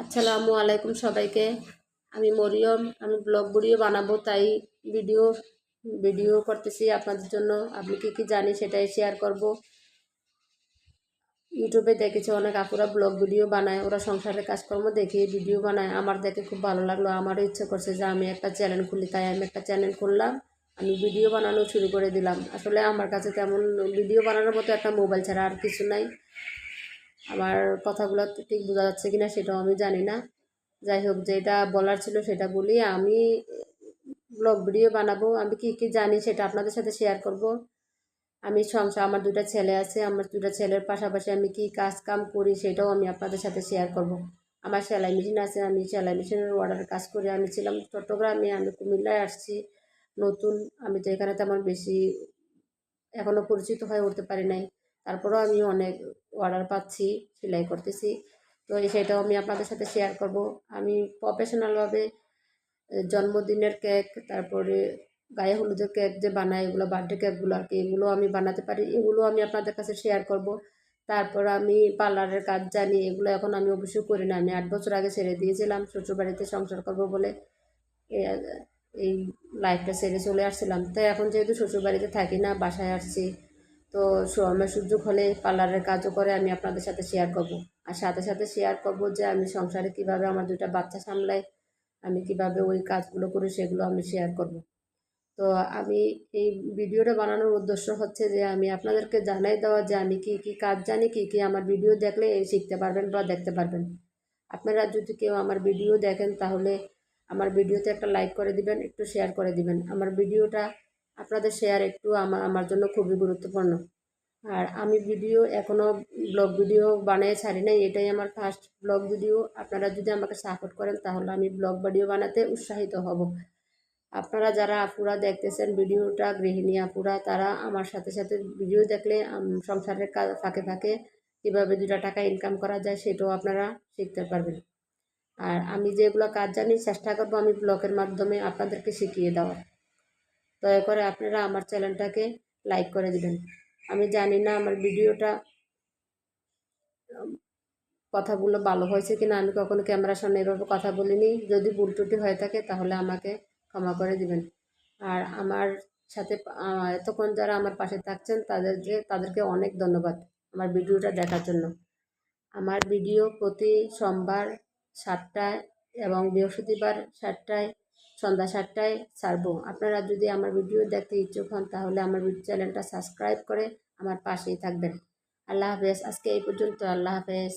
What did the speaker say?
আসসালামু আলাইকুম সবাইকে। আমি মরিয়ম, আমি ব্লগ ভিডিও বানাবো, তাই ভিডিও ভিডিও করতেছি আপনাদের জন্য। আপনি কি কি জানি সেটাই শেয়ার করব। ইউটিউবে দেখেছি অনেক আপুরা ব্লগ ভিডিও বানায়, ওরা সংসারের কাজকর্ম দেখিয়ে ভিডিও বানায়। আমার দেখে খুব ভালো লাগল, আমারও ইচ্ছে করছে যে আমি একটা চ্যানেল খুলি, তাই আমি একটা চ্যানেল খুললাম। আমি ভিডিও বানানো শুরু করে দিলাম। আসলে আমার কাছে তেমন ভিডিও বানানোর মতো একটা মোবাইল ছাড়া আর কিছু নাই। আমার কথাগুলো ঠিক বোঝা যাচ্ছে কি না সেটাও আমি জানি না। যাই হোক, যেটা বলার ছিল সেটা বলি। আমি ব্লগ ভিডিও বানাবো। আমি কি কি জানি সেটা আপনাদের সাথে শেয়ার করব। আমি সংসার, আমার দুটা ছেলে আছে, আমার দুটা ছেলের পাশাপাশি আমি কি কাজ কাম করি সেটাও আমি আপনাদের সাথে শেয়ার করব। আমার সেলাই মেশিন আছে, আমি সেলাই মেশিনের অর্ডার কাজ করি আমি ছিলাম চট্টগ্রামে, আমি কুমিল্লায় আসছি। নতুন, আমি তো এখানে তেমন বেশি এখনও পরিচিত হয়ে উঠতে পারি নাই। তারপরেও আমি অনেক অর্ডার পাচ্ছি, সেলাই করতেছি। তো সেটাও আমি আপনাদের সাথে শেয়ার করব। আমি প্রফেশনালভাবে জন্মদিনের কেক তারপরে গায়ে হলুদের কেক যে বানাই এগুলো বার্থডে কেকগুলো আর কি, এগুলো আমি বানাতে পারি, এগুলো আমি আপনাদের কাছে শেয়ার করব। তারপর আমি পার্লারের কাজ জানি, এগুলো এখন আমি অবশ্যই করি না। আমি আট বছর আগে ছেড়ে দিয়েছিলাম, শ্বশুরবাড়িতে সংসার করব বলে এই লাইফটা ছেড়ে চলে আসছিলাম। তাই এখন যেহেতু শ্বশুরবাড়িতে থাকি না, বাসায় আসছি তো আমার সুযোগ হলে পার্লারের কাজও করে আমি আপনাদের সাথে শেয়ার করব। আর সাথে সাথে শেয়ার করব যে আমি সংসারে কীভাবে আমার দুটা বাচ্চা সামলাই, আমি কীভাবে ওই কাজগুলো করি সেগুলো আমি শেয়ার করব। তো আমি এই ভিডিওটা বানানোর উদ্দেশ্য হচ্ছে যে আমি আপনাদেরকে জানাই দেওয়া যে আমি কী কী কাজ জানি, কী কী আমার ভিডিও দেখলে শিখতে পারবেন বা দেখতে পারবেন। আপনারা যদি কেউ আমার ভিডিও দেখেন তাহলে আমার ভিডিওতে একটা লাইক করে দিবেন, একটু শেয়ার করে দিবেন। আমার ভিডিওটা আপনাদের শেয়ার একটু আমার আমার জন্য খুবই গুরুত্বপূর্ণ। আর আমি ভিডিও এখনও ব্লগ ভিডিও বানিয়ে ছাড়ি নাই, এটাই আমার ফার্স্ট ব্লগ ভিডিও আপনারা যদি আমাকে সাপোর্ট করেন, তাহলে আমি ব্লগ ভিডিও বানাতে উৎসাহিত হব। আপনারা যারা আপুরা দেখতেছেন ভিডিওটা গৃহিণী আপুরা, তারা আমার সাথে সাথে ভিডিও দেখলে সংসারের কাজ ফাঁকে ফাঁকে কীভাবে দুটা টাকা ইনকাম করা যায়, সেটাও আপনারা শিখতে পারবেন। আর আমি যেগুলো কাজ জানি, চেষ্টা করব আমি ব্লগের মাধ্যমে আপনাদেরকে শিখিয়ে দেওয়ার। দয়া করে আপনারা আমার চ্যানেলটাকে লাইক করে দিবেন। আমি জানি না আমার ভিডিওটা কথাগুলো ভালো হয়েছে কি না আমি কখনো ক্যামেরার সামনে এভাবে কথা বলিনি। যদি ভুল ত্রুটি হয়ে থাকে তাহলে আমাকে ক্ষমা করে দিবেন। আর আমার সাথে এতক্ষণ যারা আমার পাশে থাকছেন তাদের যে তাদেরকে অনেক ধন্যবাদ আমার ভিডিওটা দেখার জন্য। আমার ভিডিও প্রতি সোমবার সাতটায় এবং বৃহস্পতিবার সাতটায় সন্ধ্যা সাতটায় ছাড়ব। আপনারা যদি আমার ভিডিও দেখতে ইচ্ছুক হন, তাহলে আমার চ্যানেলটা সাবস্ক্রাইব করে আমার পাশেই থাকবেন। আল্লাহ হাফেজ। আজকে এই পর্যন্ত। আল্লাহ হাফেজ।